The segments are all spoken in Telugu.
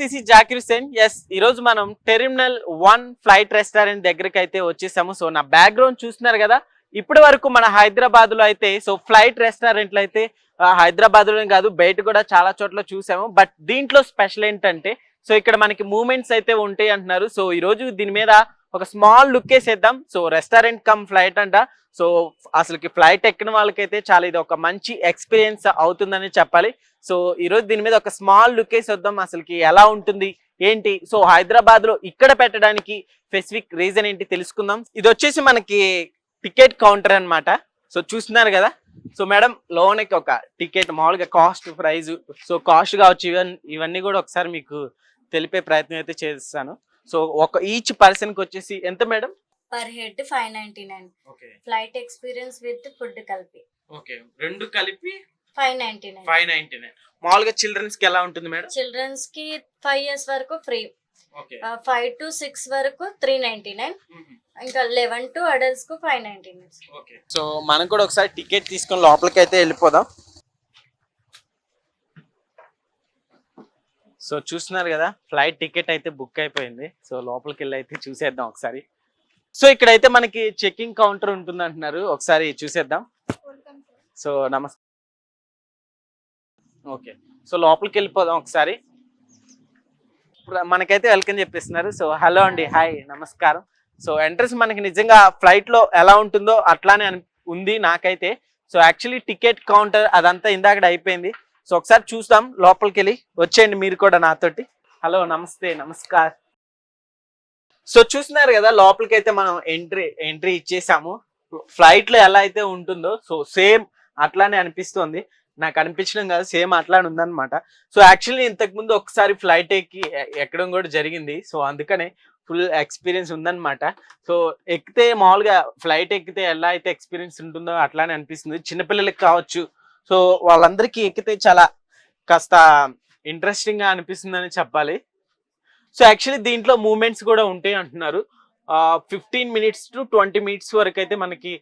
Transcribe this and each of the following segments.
దిస్ ఈ జాకిర్ ఎస్ ఈరోజు మనం టెర్మినల్ వన్ ఫ్లైట్ రెస్టారెంట్ దగ్గరికి అయితే వచ్చేసాము. సో నా బ్యాక్గ్రౌండ్ చూస్తున్నారు కదా. ఇప్పటి వరకు మన హైదరాబాద్లో అయితే సో ఫ్లైట్ రెస్టారెంట్లు అయితే హైదరాబాద్లోనే కాదు బయట కూడా చాలా చోట్ల చూసాము. బట్ దీంట్లో స్పెషల్ ఏంటంటే సో ఇక్కడ మనకి మూమెంట్స్ అయితే ఉంటాయి అంటున్నారు. సో ఈ రోజు దీని మీద ఒక స్మాల్ లుక్ వేసేద్దాం. సో రెస్టారెంట్ కమ్ ఫ్లైట్ అంట. సో అసలుకి ఫ్లైట్ ఎక్కిన వాళ్ళకైతే చాలా ఇది ఒక మంచి ఎక్స్పీరియన్స్ అవుతుందని చెప్పాలి. సో ఈ రోజు దీని మీద ఒక స్మాల్ లుక్ వేసి వద్దాం అసలుకి ఎలా ఉంటుంది? ఏంటి? సో హైదరాబాద్లో ఇక్కడ పెట్టడానికి స్పెసిఫిక్ రీజన్ ఏంటి తెలుసుకుందాం. ఇది వచ్చేసి మనకి టికెట్ కౌంటర్ అన్నమాట. సో చూస్తున్నారు కదా? సో మేడం లోనకి ఒక టికెట్ మామూలుగా కాస్ట్ ప్రైజ్ సో కాస్ట్ కావచ్చు ఇవన్నీ ఇవన్నీ కూడా ఒకసారి మీకు తెలిపే ప్రయత్నం అయితే చేస్తాను. సో ఒక ఈచ్ పర్సన్కి వచ్చేసి ఎంత madam per head five ninety nine okay flight experience with food కలిపి. ఓకే రెండు కలిపి five ninety nine five ninety nine మామూలుగా చిల్డ్రన్స్కి ఎలా ఉంటుంది మేడం చిల్డ్రన్స్కి ఫైవ్ ఇయర్స్ వరకు free okay five to six వరకు త్రీ నైన్టీ నైన్ ఇంకా eleven to అడల్ట్స్కు five ninety nine okay so మనం కూడా ఒకసారి టికెట్ తీసుకొని లోపలికి అయితే వెళ్ళిపోదాం. సో చూస్తున్నారు కదా ఫ్లైట్ టికెట్ అయితే బుక్ అయిపోయింది. సో లోపలికి వెళ్ళి అయితే చూసేద్దాం ఒకసారి. సో ఇక్కడైతే మనకి చెకింగ్ కౌంటర్ ఉంటుంది అంటున్నారు. ఒకసారి చూసేద్దాం. సో నమస్తే ఓకే. సో లోపలికి వెళ్ళిపోదాం ఒకసారి. ఇప్పుడు మనకైతే వెల్కమ్ చెప్పిస్తున్నారు. సో హలో అండి హాయ్ నమస్కారం. సో ఎంట్రన్స్ మనకి నిజంగా ఫ్లైట్లో ఎలా ఉంటుందో అట్లానే ఉంది నాకైతే. సో యాక్చువల్లీ టికెట్ కౌంటర్ అదంతా ఇందాక అయిపోయింది. సో ఒకసారి చూద్దాం లోపలికి వెళ్ళి వచ్చేయండి మీరు కూడా నాతోటి. హలో నమస్తే నమస్కార్. సో చూస్తున్నారు కదా లోపలికి అయితే మనం ఎంట్రీ ఎంట్రీ ఇచ్చేసాము. ఫ్లైట్లో ఎలా అయితే ఉంటుందో సో సేమ్ అట్లానే అనిపిస్తుంది. నాకు అనిపించడం కాదు సేమ్ అట్లానే ఉందన్నమాట. సో యాక్చువల్లీ ఇంతకు ముందు ఒకసారి ఫ్లైట్ ఎక్కి ఎక్కడం కూడా జరిగింది. సో అందుకనే ఫుల్ ఎక్స్పీరియన్స్ ఉందన్నమాట. సో ఎక్కితే మామూలుగా ఫ్లైట్ ఎక్కితే ఎలా అయితే ఎక్స్పీరియన్స్ ఉంటుందో అట్లానే అనిపిస్తుంది. చిన్నపిల్లలకి కావచ్చు సో వాళ్ళందరికీ ఎక్కితే చాలా కాస్త ఇంట్రెస్టింగ్గా అనిపిస్తుందని చెప్పాలి. సో యాక్చువల్లీ దీంట్లో మూమెంట్స్ కూడా ఉంటాయి అంటున్నారు. Fifteen minutes to twenty minutes వరకు అయితే మనకి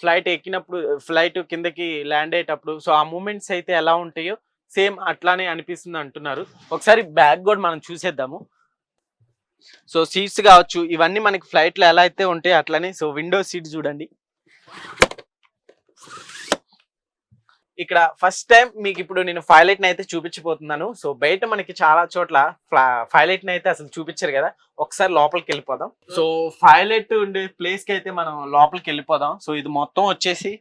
ఫ్లైట్ ఎక్కినప్పుడు ఫ్లైట్ కిందకి ల్యాండ్ అయ్యేటప్పుడు సో ఆ మూమెంట్స్ అయితే ఎలా ఉంటాయో సేమ్ అట్లానే అనిపిస్తుంది అంటున్నారు. ఒకసారి బ్యాగ్ కూడా మనం చూసేద్దాము. సో సీట్స్ కావచ్చు ఇవన్నీ మనకి ఫ్లైట్లో ఎలా అయితే ఉంటాయో అట్లానే సో విండో సీట్ చూడండి. ఇక్కడ ఫస్ట్ టైం మీకు ఇప్పుడు నేను ఫైలైట్ని అయితే చూపించబోతున్నాను. సో బయట మనకి చాలా చోట్ల ఫైలైట్ని అయితే అసలు చూపించారు కదా. ఒకసారి లోపలికి వెళ్ళిపోదాం. సో ఫైలైట్ ఉండే ప్లేస్కి అయితే మనం లోపలికి వెళ్ళిపోదాం. సో ఇది మొత్తం వచ్చేసి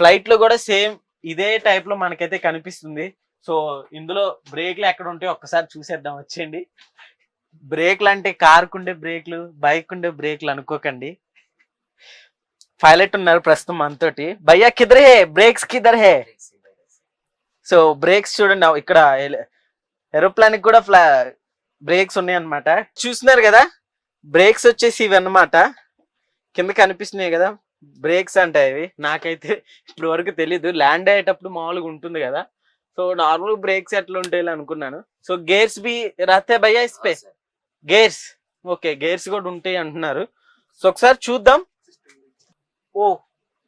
ఫ్లైట్లో కూడా సేమ్ ఇదే టైప్లో మనకైతే కనిపిస్తుంది. సో ఇందులో బ్రేక్లు ఎక్కడ ఉంటాయో ఒక్కసారి చూసేద్దాం. వచ్చేయండి. బ్రేక్లు అంటే కారుకుండే బ్రేక్లు బైక్ ఉండే బ్రేక్లు అనుకోకండి. పైలట్ ఉన్నారు ప్రస్తుతం మనతోటి. భయ్యా కిదర్ హే? బ్రేక్స్ కిదర్ హే? సో బ్రేక్స్ చూడండి. ఇక్కడ ఏరోప్లాన్కి కూడా ఫ్లా బ్రేక్స్ ఉన్నాయి అన్నమాట చూస్తున్నారు కదా? బ్రేక్స్ వచ్చేసి ఇవి అన్నమాట కింద కనిపిస్తున్నాయి కదా? బ్రేక్స్ అంటే ఇవి. నాకైతే ఇప్పుడు వరకు తెలీదు. ల్యాండ్ అయ్యేటప్పుడు మామూలుగా ఉంటుంది కదా? సో నార్మల్ బ్రేక్స్ ఎట్లా ఉంటాయి అనుకున్నాను. సో గేర్స్ బి రతే భయ్యా ఇస్పే? గేర్స్ ఓకే గేర్స్ కూడా ఉంటాయి అంటున్నారు. సో ఒకసారి చూద్దాం. ఓ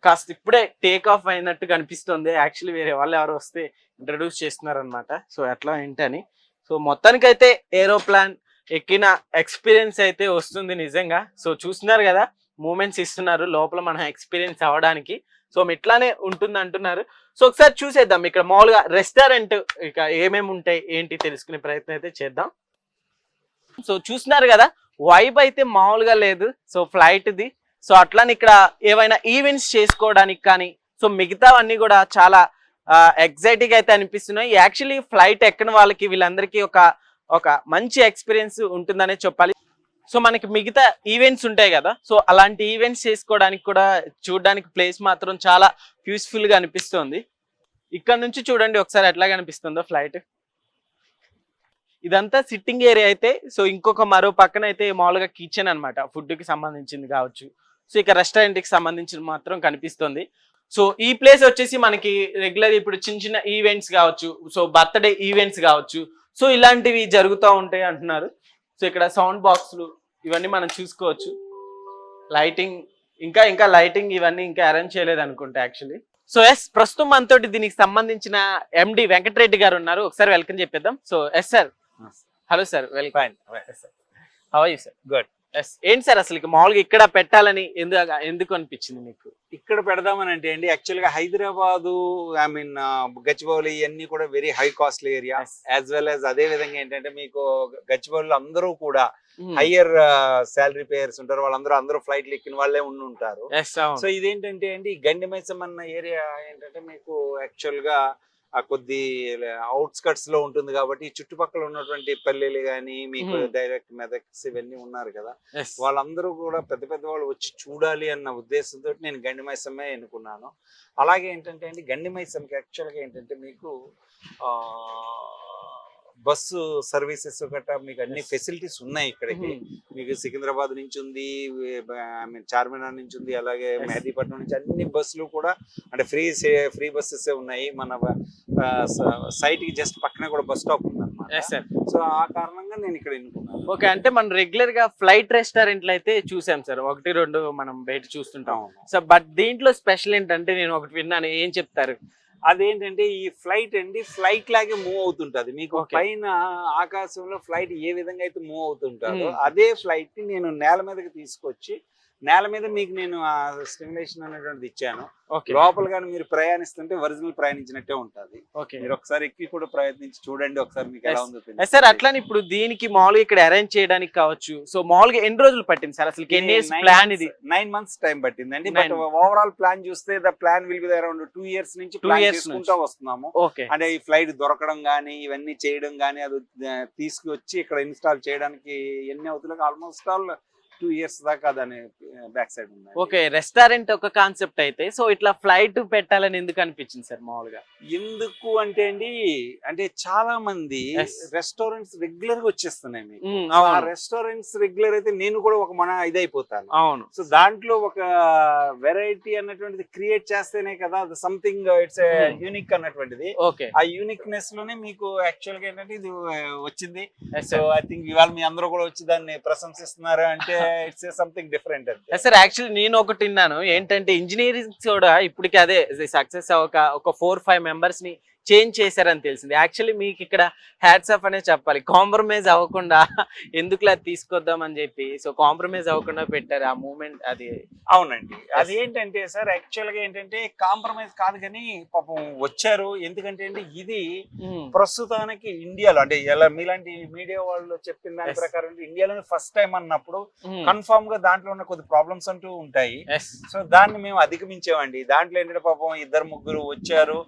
కాస్త ఇప్పుడే టేక్ ఆఫ్ అయినట్టు కనిపిస్తుంది. యాక్చువల్లీ వేరే వాళ్ళు ఎవరు వస్తే ఇంట్రడ్యూస్ చేస్తున్నారనమాట సో ఎట్లా ఏంటని సో మొత్తానికైతే ఏరోప్లాన్ ఎక్కిన ఎక్స్పీరియన్స్ అయితే వస్తుంది నిజంగా. సో చూస్తున్నారు కదా మూమెంట్స్ ఇస్తున్నారు. లోపల మనం ఎక్స్పీరియన్స్ అవ్వడానికి. సో ఇట్లానే ఉంటుంది అంటున్నారు. సో ఒకసారి చూసేద్దాం. ఇక్కడ మామూలుగా రెస్టారెంట్ ఇక ఏమేమి ఉంటాయి ఏంటి తెలుసుకునే ప్రయత్నం అయితే చేద్దాం. సో చూస్తున్నారు కదా వైబ్ అయితే మామూలుగా లేదు. సో ఫ్లైట్ ది సో అట్లని ఇక్కడ ఏవైనా ఈవెంట్స్ చేసుకోవడానికి కానీ సో మిగతావన్నీ కూడా చాలా ఎగ్జైటింగ్ అయితే అనిపిస్తున్నాయి. యాక్చువల్లీ ఫ్లైట్ ఎక్కని వాళ్ళకి వీళ్ళందరికీ ఒక ఒక మంచి ఎక్స్పీరియన్స్ ఉంటుందనే చెప్పాలి. సో మనకి మిగతా ఈవెంట్స్ ఉంటాయి కదా సో అలాంటి ఈవెంట్స్ చేసుకోవడానికి కూడా చూడడానికి ప్లేస్ మాత్రం చాలా యూస్ఫుల్గా అనిపిస్తుంది. ఇక్కడ నుంచి చూడండి ఒకసారి ఎట్లా కనిపిస్తుందో ఫ్లైట్ ఇదంతా సిట్టింగ్ ఏరియా అయితే సో ఇంకొక మరో పక్కన అయితే మామూలుగా కిచెన్ అనమాట ఫుడ్కి సంబంధించింది కావచ్చు. సో ఇక రెస్టారెంట్కి సంబంధించిన మాత్రం కనిపిస్తుంది. సో ఈ ప్లేస్ వచ్చేసి మనకి రెగ్యులర్ ఇప్పుడు చిన్న చిన్న ఈవెంట్స్ కావచ్చు సో బర్త్డే ఈవెంట్స్ కావచ్చు సో ఇలాంటివి జరుగుతూ ఉంటాయి అంటున్నారు. సో ఇక్కడ సౌండ్ బాక్స్లు ఇవన్నీ మనం చూసుకోవచ్చు. లైటింగ్ ఇంకా ఇంకా లైటింగ్ ఇవన్నీ ఇంకా అరేంజ్ చేయలేదు అనుకుంటా యాక్చువల్లీ సో ఎస్ ప్రస్తుతం మనతోటి దీనికి సంబంధించిన ఎండి వెంకటరెడ్డి గారు ఉన్నారు. ఒకసారి వెల్కమ్ చెప్పేద్దాం. So yes sir hello sir welcome how you sir Good. Yes ఏంటి సార్ అసలు మామూలుగా ఇక్కడ పెట్టాలని ఎందుకు ఎందుకు అనిపించింది మీకు? ఇక్కడ పెడదామని అంటే అండి యాక్చువల్గా హైదరాబాదు ఐ మీన్ గచ్చిబౌలి ఇవన్నీ కూడా very high costly area. As well as అదే విధంగా ఏంటంటే మీకు గచ్చిబౌలిలో అందరూ కూడా. హయ్యర్ శాలరీ పేయర్స్ ఉంటారు. వాళ్ళందరూ అందరూ ఫ్లైట్లు ఎక్కిన వాళ్ళే ఉండి ఉంటారు. సో ఇదేంటంటే అండి గండి మైసమ్ అన్న ఏరియా ఏంటంటే మీకు యాక్చువల్గా ఆ కొద్ది అవుట్స్కట్స్లో ఉంటుంది కాబట్టి చుట్టుపక్కల ఉన్నటువంటి పల్లెలు కానీ మీకు. డైరెక్ట్ మెదక్స్ ఇవన్నీ ఉన్నారు కదా. వాళ్ళందరూ కూడా పెద్ద పెద్ద వాళ్ళు వచ్చి చూడాలి అన్న ఉద్దేశంతో నేను గండి మైసమ్మే ఎన్నుకున్నాను. అలాగే ఏంటంటే అండి గండి మైసమ్కి యాక్చువల్గా ఏంటంటే మీకు ఆ, బస్సు సర్వీసెస్ గట్రా మీకు అన్ని. ఫెసిలిటీస్ ఉన్నాయి ఇక్కడికి. Hmm. మీకు సికింద్రాబాద్ నుంచి ఉంది చార్మినార్ నుంచి ఉంది అలాగే. మెహదీపట్నం నుంచి అన్ని బస్సులు కూడా అంటే ఫ్రీ ఫ్రీ బస్సెస్ ఉన్నాయి. మన సైట్కి జస్ట్ పక్కనే కూడా బస్ స్టాప్ ఉంది సార్ సో ఆ కారణంగా నేను ఇక్కడ ఎన్నుకున్నాను. ఓకే అంటే మనం రెగ్యులర్గా ఫ్లైట్ రెస్టారెంట్లు అయితే చూసాం సార్ ఒకటి రెండు మనం బయట చూస్తుంటాం. సో బట్ దీంట్లో స్పెషల్ ఏంటంటే నేను ఒకటి విన్నాను. ఏం చెప్తారు? అదేంటంటే ఈ ఫ్లైట్ అండి ఫ్లైట్ లాగే మూవ్ అవుతుంటది మీకు. పైన ఆకాశంలో ఫ్లైట్ ఏ విధంగా అయితే మూవ్ అవుతుంటారో. అదే ఫ్లైట్ని నేను నేల మీదకి తీసుకొచ్చి నేల మీద మీకు నేను ఆ స్టిమ్యులేషన్ అనేటువంటిది ఇచ్చాను. లోపల కానీ మీరు ప్రయాణిస్తుంటే ఒరిజినల్ ప్రయాణించినట్టే ఉంటది. మీరు ఒకసారి ఎక్కి కూడా ప్రయత్నించి చూడండి ఒకసారి మీకు ఎలా. ఉందో సార్ అట్లానే ఇప్పుడు దీనికి మామూలుగా ఇక్కడ అరేంజ్ చేయడానికి కావచ్చు. సో మామూలుగా ఎన్ని రోజులు పట్టింది సార్ అసలు ఎన్ని ఇయర్స్ ప్లాన్ ఇది? నైన్ మంత్స్ టైం పట్టిందండి. Nine బట్ ఓవరాల్ ప్లాన్ చూస్తే the plan will be around two years నుంచి ప్లాన్ years చేసుకుంటా వస్తున్నాము. అంటే ఈ ఫ్లైట్ దొరకడం కానీ ఇవన్నీ చేయడం కానీ అది ఆ, తీసుకొచ్చి ఇక్కడ ఇన్స్టాల్ చేయడానికి ఎన్ని అవుతుంది ఆల్మోస్ట్ ఆల్ టూ ఇయర్స్ దాకా దాని బ్యాక్ సైడ్ ఉంది ఓకే రెస్టారెంట్ ఒక కాన్సెప్ట్ అయితే సో ఇట్లా ఫ్లైట్ పెట్టాలని ఎందుకు అనిపించింది సార్ మామూలుగా? ఎందుకు అంటే అండి అంటే చాలా మంది. రెస్టారెంట్స్ రెగ్యులర్గా వచ్చేస్తున్నాయి మీకు. ఆ రెస్టారెంట్స్ రెగ్యులర్ అయితే నేను కూడా ఒక మన ఇదైపోతాను. అవును. సో దాంట్లో ఒక వెరైటీ అన్నటువంటిది క్రియేట్ చేస్తేనే కదా అది సంథింగ్ ఇట్స్. యూనిక్ అన్నటువంటిది. ఓకే. ఆ యూనిక్నెస్లోనే మీకు యాక్చువల్గా ఏంటంటే ఇది వచ్చింది. సో ఐ థింక్ ఇవాళ మీ అందరూ కూడా వచ్చి దాన్ని ప్రశంసిస్తున్నారు అంటే ఇట్స్ సంథింగ్ డిఫరెంట్ అంటే సార్ యాక్చువల్లీ నేను ఒకటి విన్నాను. ఏంటంటే ఇంజనీరింగ్ కూడా ఇప్పటికి అదే సక్సెస్ అవ్వక ఒక ఫోర్ ఫైవ్ మెంబర్స్ని చేంజ్ చేశారని తెలిసింది. యాక్చువల్లీ మీకు ఇక్కడ హ్యాట్స్ ఆఫ్ అనే చెప్పాలి. కాంప్రమైజ్ అవ్వకుండా ఎందుకు అది తీసుకొద్దాం అని చెప్పి. సో కాంప్రమైజ్ అవ్వకుండా పెట్టారు ఆ మూమెంట్ అది. అవునండి. అది ఏంటంటే సార్ యాక్చువల్గా ఏంటంటే కాంప్రమైజ్ కాదు కానీ పాపం వచ్చారు. ఎందుకంటే అండి ఇది ఉమ్, ప్రస్తుతానికి ఇండియాలో అంటే ఎలా మీలాంటి మీడియా వాళ్ళు చెప్పిన దాని. ప్రకారం ఇండియాలోనే ఫస్ట్ టైం అన్నప్పుడు కన్ఫర్మ్గా దాంట్లో ఉన్న కొద్ది ప్రాబ్లమ్స్ అంటూ ఉంటాయి. సో దాన్ని మేము అధిగమించామండి. దాంట్లో ఏంటంటే పాపం ఇద్దరు ముగ్గురు వచ్చారు.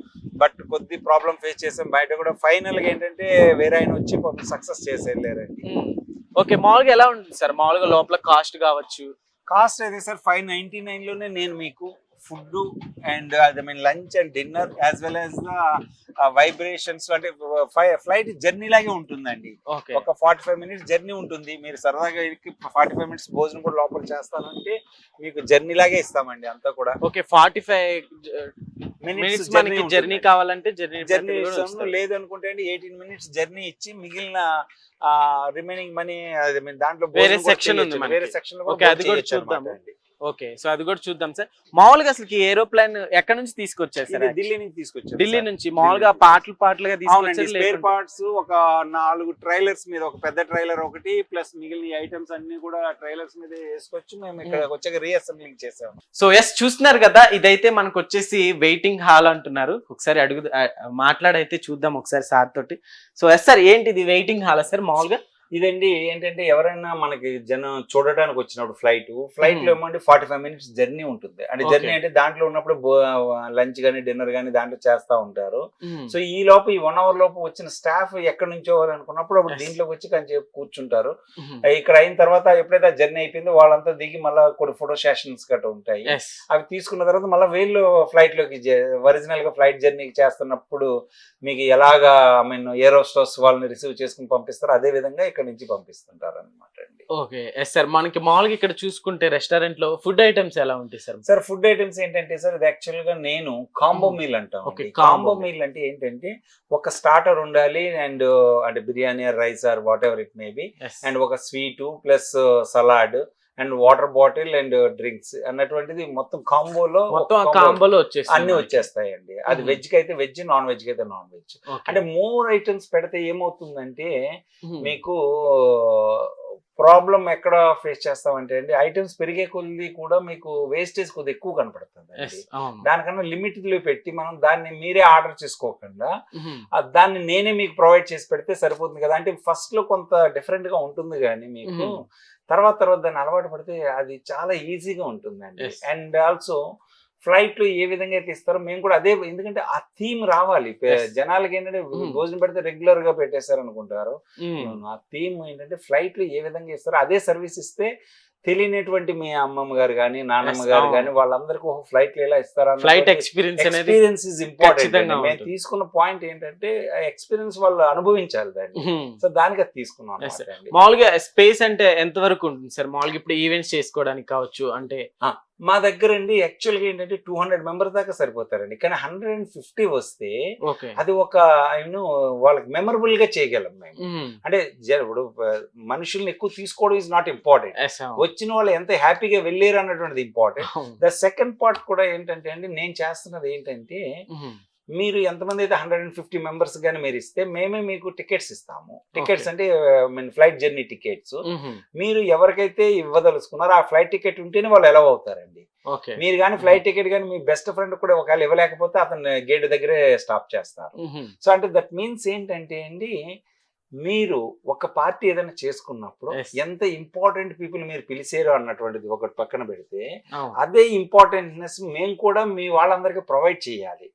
బట్ కొద్ది ప్రాబ్లం ఫేస్ చేసాం. బయట కూడా ఫైనల్గా ఏంటంటే వేరే ఆయన వచ్చి సక్సెస్ చేసి వెళ్ళారండి. ఓకే మామూలుగా ఎలా ఉంటుంది సార్? మామూలుగా లోపల కాస్ట్ కావచ్చు. కాస్ట్ అయితే సార్ ఫైవ్ నైన్టీ నైన్లోనే నేను మీకు food and I mean lunch and dinner as well as the vibrations అంటే ఫ్లైట్ జర్నీ లాగే ఉంటుందండి. ఒక ఫార్టీ ఫైవ్ మినిట్స్ జర్నీ ఉంటుంది. మీరు సరదాగా ఫార్టీ ఫైవ్ మినిట్స్ భోజనం కూడా లోపల చేస్తానంటే మీకు జర్నీ లాగే ఇస్తామండి అంతా కూడా. ఓకే ఫార్టీ ఫైవ్ మినిట్స్ మనకి జర్నీ కావాలంటే జర్నీ జర్నీ లేదు అనుకుంటే అండి ఎయిటీన్ మినిట్స్ జర్నీ ఇచ్చి మిగిలిన రిమైనింగ్ మనీ దాంట్లో వేరే section ఉంది. వేరే సెక్షన్ అది కూడా చూద్దాము. ఓకే సో అది కూడా చూద్దాం సార్. మామూలుగా అసలు ఏరోప్లేన్ ఎక్కడ నుంచి తీసుకొచ్చారు సార్ ఢిల్లీ నుంచి తీసుకొచ్చారు ఢిల్లీ. నుంచి మామూలుగా. పాటలు పాటలుగా తీసుకొచ్చారు స్పేర్ పార్ట్స్ ఒక నాలుగు ట్రైలర్స్ మీద ఒక పెద్ద ట్రైలర్ ఒకటి ప్లస్ మిగిలిన ఐటమ్స్ అన్ని కూడా ట్రైలర్స్ మీద వేసుకొచ్చి మేము ఇక్కడ వచ్చాక రీఅసెంబ్లింగ్ చేసాము. సో ఎస్ చూస్తున్నారు కదా ఇదైతే మనకు వచ్చేసి వెయిటింగ్ హాల్ అంటున్నారు. ఒకసారి అడుగు మాట్లాడైతే చూద్దాం ఒకసారి సార్ తోటి. సో ఎస్ సార్ ఏంటి ఇది వెయిటింగ్ హాల్ సార్ మామూలుగా? ఇదండి ఏంటంటే ఎవరైనా మనకి జనం చూడడానికి వచ్చినప్పుడు ఫ్లైట్ ఫ్లైట్లో ఏమంటే ఫార్టీ ఫైవ్ మినిట్స్ జర్నీ ఉంటుంది. అంటే జర్నీ. అంటే దాంట్లో ఉన్నప్పుడు లంచ్ గానీ డిన్నర్ గానీ దాంట్లో చేస్తా ఉంటారు. సో ఈ లోపు ఈ వన్ అవర్ లోపు వచ్చిన స్టాఫ్ ఎక్కడి నుంచో అనుకున్నప్పుడు అప్పుడు. దీంట్లోకి వచ్చి కొంచెం కూర్చుంటారు. ఇక్కడ అయిన తర్వాత ఎప్పుడైతే జర్నీ అయిపోయిందో వాళ్ళంతా దిగి మళ్ళీ కొన్ని ఫోటో సెషన్స్ గట్రా ఉంటాయి. అవి తీసుకున్న తర్వాత మళ్ళీ వీళ్ళు ఫ్లైట్లోకి ఒరిజినల్గా ఫ్లైట్ జర్నీ చేస్తున్నప్పుడు మీకు ఎలాగా ఐ మీన్ ఏరోస్టోస్ వాళ్ళని రిసీవ్ చేసుకుని పంపిస్తారో అదే విధంగా ఇక్కడ నుంచి పంపిస్తుంటారు అనమాట అండి. ఓకే. ఎస్ సార్ మనకి మామూలుగా ఇక్కడ చూసుకుంటే రెస్టారెంట్లో ఫుడ్ ఐటమ్స్ ఎలా ఉంటాయి సార్? సార్ ఫుడ్ ఐటమ్స్ ఏంటంటే సార్ ఇది యాక్చువల్గా నేను కాంబో Hmm. మీల్ అంటాం Okay, కాంబో మీల్. అంటే ఏంటంటే ఒక స్టార్టర్ ఉండాలి అండ్ అంటే biryani rice or whatever it may be. And ఒక sweet plus salad and water bottle and drinks అన్నటువంటిది మొత్తం కాంబోలో మొత్తం కాంబోలో వచ్చేసి అన్ని వచ్చేస్తాయండి. అది. వెజ్కి అయితే వెజ్ నాన్ వెజ్కి అయితే నాన్ వెజ్ అంటే మోర్ ఐటమ్స్ పెడితే ఏమవుతుందంటే మీకు ప్రాబ్లం ఎక్కడ ఫేస్ చేస్తామంటే అండి ఐటమ్స్ పెరిగే కొద్ది కూడా మీకు వేస్టేజ్ కొద్దిగా ఎక్కువ కనపడుతుంది దానికన్నా లిమిట్ పెట్టి మనం దాన్ని మీరే ఆర్డర్ చేసుకోకుండా దాన్ని నేనే మీకు ప్రొవైడ్ చేసి పెడితే సరిపోతుంది కదా. అంటే ఫస్ట్లో కొంత డిఫరెంట్గా ఉంటుంది కానీ మీకు. తర్వాత తర్వాత దాన్ని అలవాటు పడితే అది చాలా ఈజీగా ఉంటుందండి. అండ్ ఆల్సో ఫ్లైట్లో ఏ విధంగా అయితే ఇస్తారో మేము కూడా అదే ఎందుకంటే ఆ థీమ్ రావాలి. జనాలకి ఏంటంటే Mhm. భోజనం పెడితే రెగ్యులర్గా పెట్టేశారు అనుకుంటారు ఆ థీమ్ ఏంటంటే ఫ్లైట్లో ఏ విధంగా ఇస్తారో అదే సర్వీస్ ఇస్తే తెలియనటువంటి మీ అమ్మమ్మ గారు కానీ నాన్నమ్మ గారు. కానీ వాళ్ళందరికీ ఫ్లైట్లో ఎలా ఇస్తారా flight experience experience is important మేము. తీసుకున్న పాయింట్ ఏంటంటే ఎక్స్పీరియన్స్ వాళ్ళు అనుభవించాలి దాన్ని. సో దానికి అది తీసుకున్నాం. మామూలుగా స్పేస్ అంటే ఎంత వరకు ఉంటుంది సార్ మామూలుగా ఇప్పుడు ఈవెంట్స్ చేసుకోవడానికి కావచ్చు అంటే మా దగ్గర అండి యాక్చువల్గా ఏంటంటే టూ హండ్రెడ్ మెంబర్ దాకా సరిపోతారండి. కానీ హండ్రెడ్ అండ్ ఫిఫ్టీ వస్తే అది ఒక యూనో వాళ్ళకి మెమరబుల్గా చేయగలం మేము. అంటే ఇప్పుడు మనుషుల్ని ఎక్కువ తీసుకోవడం ఇస్ నాట్ ఇంపార్టెంట్ వచ్చిన వాళ్ళు ఎంత హ్యాపీగా వెళ్ళారు అన్నటువంటిది ఇంపార్టెంట్ ద సెకండ్ పార్ట్ కూడా ఏంటంటే అండి నేను చేస్తున్నది ఏంటంటే మీరు ఎంతమంది అయితే హండ్రెడ్ అండ్ ఫిఫ్టీ మెంబర్స్ కానీ మీరు ఇస్తే మేమే మీకు టికెట్స్ ఇస్తాము. టికెట్స్. అంటే మీన్ ఫ్లైట్ జర్నీ టికెట్స్. మీరు ఎవరికైతే ఇవ్వదలుచుకున్నారో ఆ ఫ్లైట్ టికెట్ ఉంటేనే వాళ్ళు ఎలా అవుతారండి. మీరు కానీ ఫ్లైట్ టికెట్ కానీ మీ బెస్ట్ ఫ్రెండ్ కూడా ఒకవేళ ఇవ్వలేకపోతే అతను గేట్ దగ్గరే స్టాప్ చేస్తారు. సో అంటే దట్ మీన్స్ ఏంటంటే అండి మీరు ఒక పార్టీ ఏదైనా చేసుకున్నప్పుడు. ఎంత ఇంపార్టెంట్ పీపుల్ మీరు పిలిచారు అన్నటువంటిది ఒకటి పక్కన పెడితే అదే ఇంపార్టెంట్నెస్ మేము కూడా మీ వాళ్ళందరికీ ప్రొవైడ్ చేయాలి.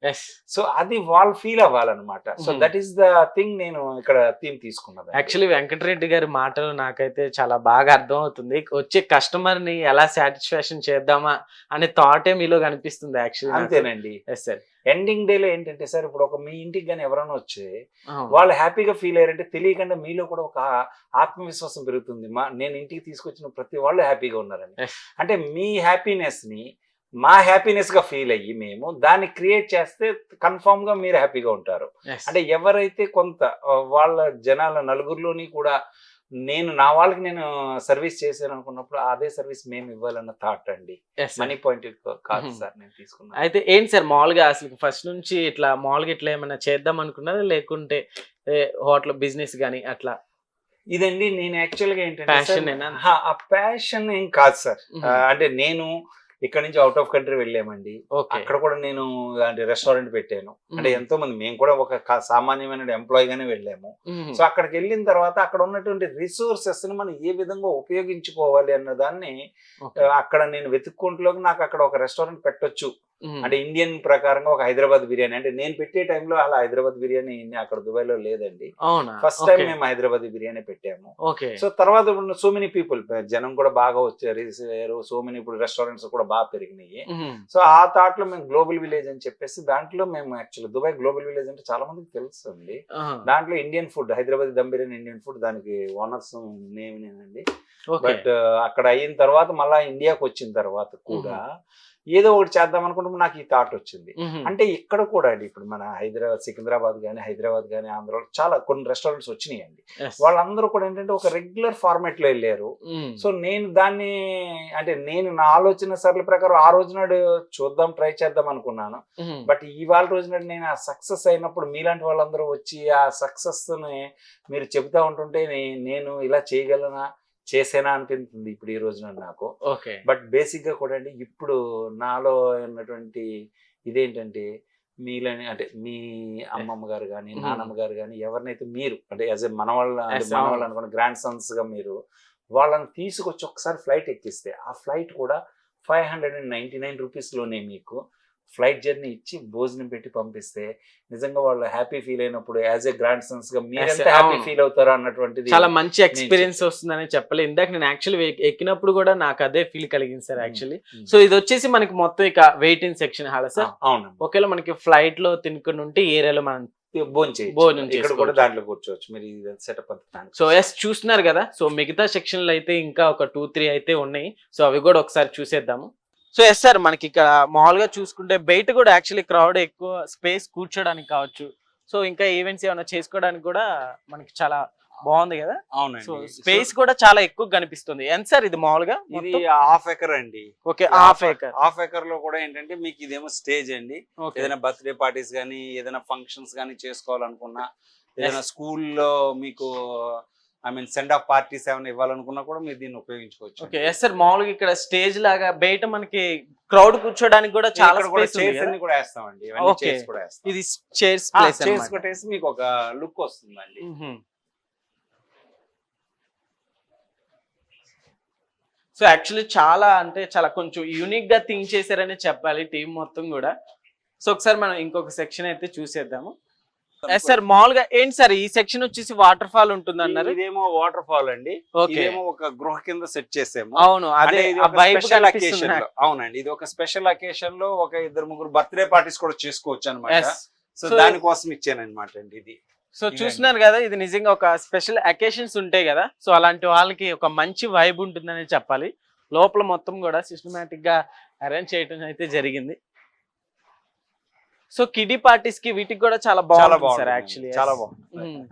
సో అది వాళ్ళు ఫీల్ అవ్వాలన్నమాట. So. That is the thing నేను ఇక్కడ థీమ్ తీసుకున్నది యాక్చువల్లీ వెంకటరెడ్డి గారి మాటలు నాకైతే చాలా బాగా అర్థం అవుతుంది వచ్చే కస్టమర్ని ఎలా సాటిస్ఫాక్షన్ చేద్దామా అనే థాటే మీలో కనిపిస్తుంది యాక్చువల్లీ అంతేనండి. సార్ ఎండింగ్ డే లో ఏంటంటే సార్ ఇప్పుడు ఒక మీ ఇంటికి కానీ ఎవరైనా వచ్చి వాళ్ళు హ్యాపీగా ఫీల్ అయ్యారంటే తెలియకుండా మీలో కూడా ఒక ఆత్మవిశ్వాసం పెరుగుతుంది. మా నేను ఇంటికి తీసుకొచ్చిన ప్రతి వాళ్ళు హ్యాపీగా ఉన్నారని. అంటే మీ హ్యాపీనెస్ని మా హ్యాపీనెస్గా ఫీల్ అయ్యి మేము దాన్ని క్రియేట్ చేస్తే కన్ఫామ్గా మీరు హ్యాపీగా ఉంటారు. అంటే ఎవరైతే కొంత వాళ్ళ జనాల నలుగురిలోని కూడా నేను నా వాళ్ళకి నేను సర్వీస్ చేశాను అనుకున్నప్పుడు అదే సర్వీస్ మేము ఇవ్వాలన్న థాట్ అండి. మనీ పాయింట్ కాదు. సార్ నేను తీసుకున్నాను అయితే ఏంటి సార్ మామూలుగా అసలు ఫస్ట్ నుంచి ఇట్లా మామూలుగా ఇట్లా ఏమైనా చేద్దాం అనుకున్నారా? లేకుంటే హోటల్ బిజినెస్ గానీ అట్లా? ఇదండి నేను యాక్చువల్గా ఏంటంటే ఆ ప్యాషన్ ఏం కాదు సార్. అంటే నేను ఇక్కడ నుంచి అవుట్ ఆఫ్ కంట్రీ వెళ్ళామండి. అక్కడ కూడా నేను అంటే రెస్టారెంట్ పెట్టాను. అంటే ఎంతో మంది మేము కూడా ఒక సామాన్యమైన ఎంప్లాయ్ గానే వెళ్ళాము. సో అక్కడికి వెళ్ళిన తర్వాత అక్కడ ఉన్నటువంటి రిసోర్సెస్ని మనం ఏ విధంగా ఉపయోగించుకోవాలి అన్న దాన్ని అక్కడ నేను వెతుక్కుంటలోకి నాకు అక్కడ ఒక రెస్టారెంట్ పెట్టొచ్చు. అంటే ఇండియన్ ప్రకారంగా ఒక హైదరాబాద్ బిర్యానీ. అంటే నేను పెట్టే టైంలో అలా హైదరాబాద్ బిర్యానీ అక్కడ దుబాయ్లో లేదండి ఫస్ట్ టైం మేము హైదరాబాద్ బిర్యానీ పెట్టాము. సో తర్వాత ఇప్పుడు సో మెనీ పీపుల్ జనం కూడా బాగా వచ్చారు సో మెనీ ఇప్పుడు రెస్టారెంట్స్ కూడా బాగా పెరిగినాయి. సో ఆ థాట్లో మేము గ్లోబల్ విలేజ్ అని చెప్పేసి దాంట్లో మేము యాక్చువల్లీ దుబాయ్ గ్లోబల్ విలేజ్ అంటే చాలా మందికి తెలుసు అండి దాంట్లో Indian food Hyderabad dum biryani Indian food దానికి ఓనర్స్ నేమ్ నేనండి. బట్ అక్కడ అయిన తర్వాత మళ్ళా ఇండియాకి వచ్చిన తర్వాత కూడా ఏదో ఒకటి చేద్దాం అనుకుంటే నాకు ఈ థాట్ వచ్చింది. అంటే ఇక్కడ కూడా అండి ఇప్పుడు మన హైదరాబాద్ సికింద్రాబాద్ కానీ హైదరాబాద్ కానీ ఆంధ్రలో చాలా కొన్ని రెస్టారెంట్స్ వచ్చినాయండి. వాళ్ళందరూ కూడా ఏంటంటే ఒక రెగ్యులర్ ఫార్మాట్లో వెళ్ళారు. సో నేను దాన్ని అంటే నేను నా ఆలోచన సరళ ప్రకారం ఆ రోజు నాడు చూద్దాం ట్రై చేద్దాం అనుకున్నాను. బట్ ఇవాళ రోజు నాడు నేను ఆ సక్సెస్ అయినప్పుడు మీలాంటి వాళ్ళందరూ వచ్చి ఆ సక్సెస్ని మీరు చెబుతా ఉంటుంటే నేను ఇలా చేయగలనా? చేసేనా అనిపిస్తుంది ఇప్పుడు ఈ రోజు నాడు నాకు ఓకే బట్ బేసిక్గా కూడా అండి ఇప్పుడు నాలో ఉన్నటువంటి ఇదేంటంటే మీలని అంటే మీ అమ్మమ్మ గారు కానీ. నానమ్మ గారు కానీ ఎవరినైతే మీరు అంటే యాజ్ ఎ మనవాళ్ళ మనవాళ్ళు. అనుకున్న గ్రాండ్ సన్స్గా మీరు వాళ్ళని తీసుకొచ్చి ఒకసారి ఫ్లైట్ ఎక్కిస్తే ఆ ఫ్లైట్ కూడా five hundred and ninety nine రూపీస్లోనే మీకు ఫ్లైట్ జర్నీ ఇచ్చి భోజనం పెట్టి పంపిస్తే నిజంగా వాళ్ళు హ్యాపీ ఫీల్ అయినప్పుడు యాజ్ ఎ గ్రాండ్ సన్స్గా మీరు హ్యాపీ అవును. ఫీల్ అవుతారో అన్నటువంటిది చాలా మంచి ఎక్స్పీరియన్స్. వస్తుందని చెప్పలే ఇందాక నేను యాక్చువల్లీ ఎక్కినప్పుడు కూడా నాకు అదే ఫీల్ కలిగింది సార్. యాక్చువల్లీ. సో ఇది వచ్చేసి మనకి మొత్తం ఇక వెయిటింగ్ సెక్షన్ హాల్ సార్ అవునండి ఒకవేళ మనకి ఫ్లైట్లో తినుకుని ఉంటే ఏరియాలో మనం ఇక్కడ కూడా. దాంట్లో కూర్చోవచ్చు మీరు సెటప్ సో ఎస్ చూస్తున్నారు కదా సో మిగతా సెక్షన్లు అయితే ఇంకా ఒక టూ త్రీ అయితే ఉన్నాయి సో అవి కూడా ఒకసారి చూసేద్దాము సో ఎస్ సార్ మనకి ఇక్కడ మామూలుగా చూసుకుంటే బయట కూడా యాక్చువల్లీ క్రౌడ్ ఎక్కువ స్పేస్ కూర్చోడానికి కావచ్చు. సో ఇంకా ఈవెంట్స్ ఏమైనా చేసుకోవడానికి కూడా మనకి చాలా బాగుంది కదా? సో అవునండి స్పేస్ కూడా చాలా ఎక్కువ కనిపిస్తుంది. ఎంత సార్ ఇది మామూలుగా ఇది హాఫ్ ఎకర్ అండి. Okay half acre half acre. లో కూడా ఏంటంటే మీకు ఇదేమో స్టేజ్ అండి. ఓకే. ఏదైనా బర్త్డే పార్టీస్ కానీ ఏదైనా ఫంక్షన్స్ కానీ చేసుకోవాలనుకున్నా ఏదైనా స్కూల్లో మీకు I mean send off parties ఏమైనా ఇవ్వాలనుకున్నా కూడా మీరు దీన్ని ఉపయోగించుకోవచ్చు. ఓకే ఎస్ సార్ మామూలుగా ఇక్కడ స్టేజ్ లాగా బయట మనకి క్రౌడ్ కూర్చోడానికి కూడా చాలా చైర్స్? అన్ని కూడా వేస్తామండి. చైర్స్ కూడా వేస్తాం. ఇది చైర్స్ ప్లేస్ చైర్స్ కొట్టేసి మీకు ఒక లుక్ వస్తుందండి. సో యాక్చువల్లీ చాలా అంటే చాలా కొంచెం యూనిక్గా థింక్ చేశారని చెప్పాలి టీం మొత్తం కూడా. సో ఒకసారి మనం ఇంకొక సెక్షన్ అయితే చూసేద్దాము. సార్ మామూలుగా ఏంటి సార్ ఈ సెక్షన్ వచ్చేసి వాటర్ ఫాల్ ఉంటుంది అన్నారు ఇదేమో వాటర్ ఫాల్ అండి. ఇదేమో ఒక గృహ కింద సెట్ చేసాము. అవును అదే స్పెషల్ అకేషన్ అవునండి ఇది ఒక స్పెషల్ అకేషన్లో ఒక ఇద్దరు ముగ్గురు బర్త్డే పార్టీస్ కూడా చేసుకోవచ్చు అనమాట సో దానికోసం ఇచ్చాను అనమాట అండి ఇది. సో. చూస్తున్నారు కదా ఇది నిజంగా ఒక స్పెషల్ అకేషన్స్ ఉంటాయి కదా సో అలాంటి వాళ్ళకి ఒక మంచి వైబ్ ఉంటుందని చెప్పాలి. లోపల మొత్తం కూడా సిస్టమేటిక్గా అరేంజ్ చేయడం అయితే జరిగింది. సో కిడీ పార్టీస్కి వీటికి కూడా చాలా బాగుంటుంది సార్ బాగుంది యాక్చువల్లీ చాలా బాగుంది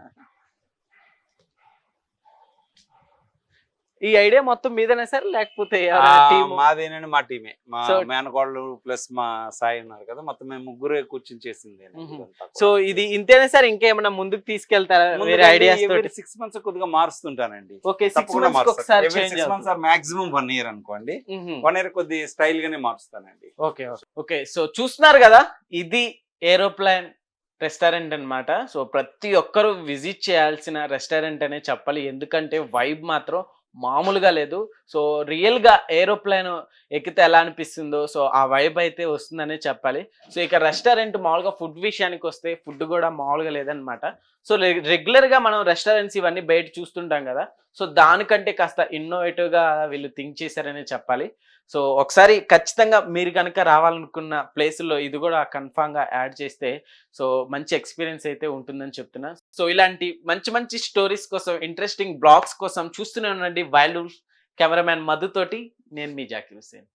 ఈ ఐడియా మొత్తం మీదనే సార్? లేకపోతే మాదేనండి మా టీమే. మా మేనకోళ్ళు ప్లస్ మా సాయి ఉన్నారు కదా మొత్తం మేము ముగ్గురు కూర్చుని చేసింది. సో ఇది ఇంతేనా సార్? ఇంకేమైనా ముందుకు తీసుకెళ్తారా వేరే ఐడియాస్ సిక్స్ మంత్స్ కొద్దిగా మారుస్తుంటానండి. Okay six months maximum one year అనుకోండి. వన్ ఇయర్ కొద్ది స్టైల్ గానే మారుస్తానండి. Okay okay. సో చూస్తున్నారు కదా ఇది ఏరోప్లేన్ రెస్టారెంట్ అన్నమాట. సో ప్రతి ఒక్కరూ విజిట్ చేయాల్సిన రెస్టారెంట్ అనే చెప్పాలి. ఎందుకంటే వైబ్ మాత్రం మామూలుగా లేదు. సో రియల్గా ఏరోప్లేన్ ఎక్కితే ఎలా అనిపిస్తుందో సో ఆ వైబ్ అయితే వస్తుందనే చెప్పాలి. సో ఇక రెస్టారెంట్ మామూలుగా ఫుడ్ విషయానికి వస్తే ఫుడ్ కూడా మామూలుగా లేదనమాట. సో రెగ్యులర్గా మనం రెస్టారెంట్స్ ఇవన్నీ బయట చూస్తుంటాం కదా సో దానికంటే కాస్త ఇన్నోవేటివ్గా వీళ్ళు థింక్ చేశారనే చెప్పాలి. సో ఒకసారి ఖచ్చితంగా మీరు కనుక రావాలనుకున్న ప్లేసుల్లో ఇది కూడా కన్ఫామ్గా యాడ్ చేస్తే సో మంచి ఎక్స్పీరియన్స్ అయితే ఉంటుందని చెప్తున్నా. సో ఇలాంటి మంచి మంచి స్టోరీస్ కోసం ఇంట్రెస్టింగ్ బ్లాగ్స్ కోసం చూస్తూనే ఉండండి. వైల్డ్ కెమెరామ్యాన్ మధుతోటి నేను మీ జాకిర్ హుసేన్